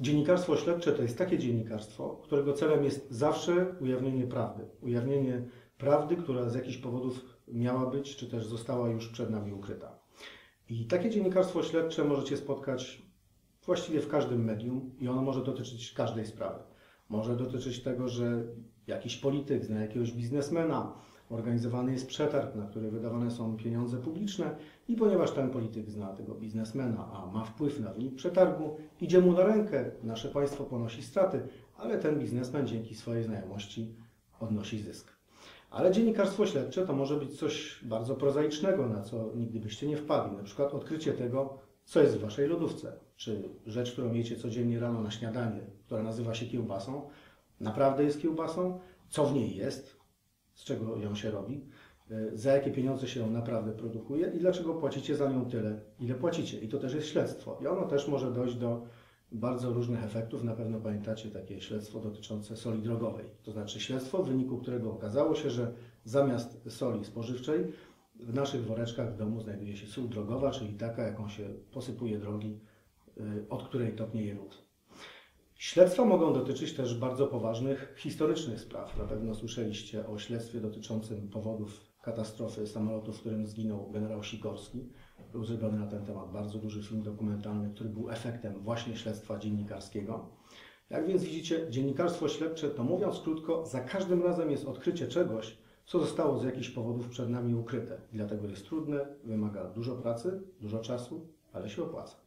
Dziennikarstwo śledcze to jest takie dziennikarstwo, którego celem jest zawsze ujawnienie prawdy. Ujawnienie prawdy, która z jakichś powodów miała być, czy też została już przed nami ukryta. I takie dziennikarstwo śledcze możecie spotkać właściwie w każdym medium i ono może dotyczyć każdej sprawy. Może dotyczyć tego, że jakiś polityk zna jakiegoś biznesmena, organizowany jest przetarg, na który wydawane są pieniądze publiczne i ponieważ ten polityk zna tego biznesmena, a ma wpływ na wynik przetargu, idzie mu na rękę, nasze państwo ponosi straty, ale ten biznesmen dzięki swojej znajomości odnosi zysk. Ale dziennikarstwo śledcze to może być coś bardzo prozaicznego, na co nigdy byście nie wpadli. Na przykład odkrycie tego, co jest w waszej lodówce. Czy rzecz, którą jecie codziennie rano na śniadanie, która nazywa się kiełbasą, naprawdę jest kiełbasą? Co w niej jest? Z czego ją się robi? E, Za jakie pieniądze się ją naprawdę produkuje i dlaczego płacicie za nią tyle, ile płacicie? I to też jest śledztwo. I ono też może dojść do bardzo różnych efektów. Na pewno pamiętacie takie śledztwo dotyczące soli drogowej. To znaczy śledztwo, w wyniku którego okazało się, że zamiast soli spożywczej w naszych woreczkach w domu znajduje się sól drogowa, czyli taka, jaką się posypuje drogi, y, od której topnieje lód. Śledztwa mogą dotyczyć też bardzo poważnych historycznych spraw. Na pewno słyszeliście o śledztwie dotyczącym powodów katastrofy samolotu, w którym zginął generał Sikorski. Był zrobiony na ten temat bardzo duży film dokumentalny, który był efektem właśnie śledztwa dziennikarskiego. Jak więc widzicie, dziennikarstwo śledcze, to mówiąc krótko, za każdym razem jest odkrycie czegoś, co zostało z jakichś powodów przed nami ukryte. Dlatego jest trudne, wymaga dużo pracy, dużo czasu, ale się opłaca.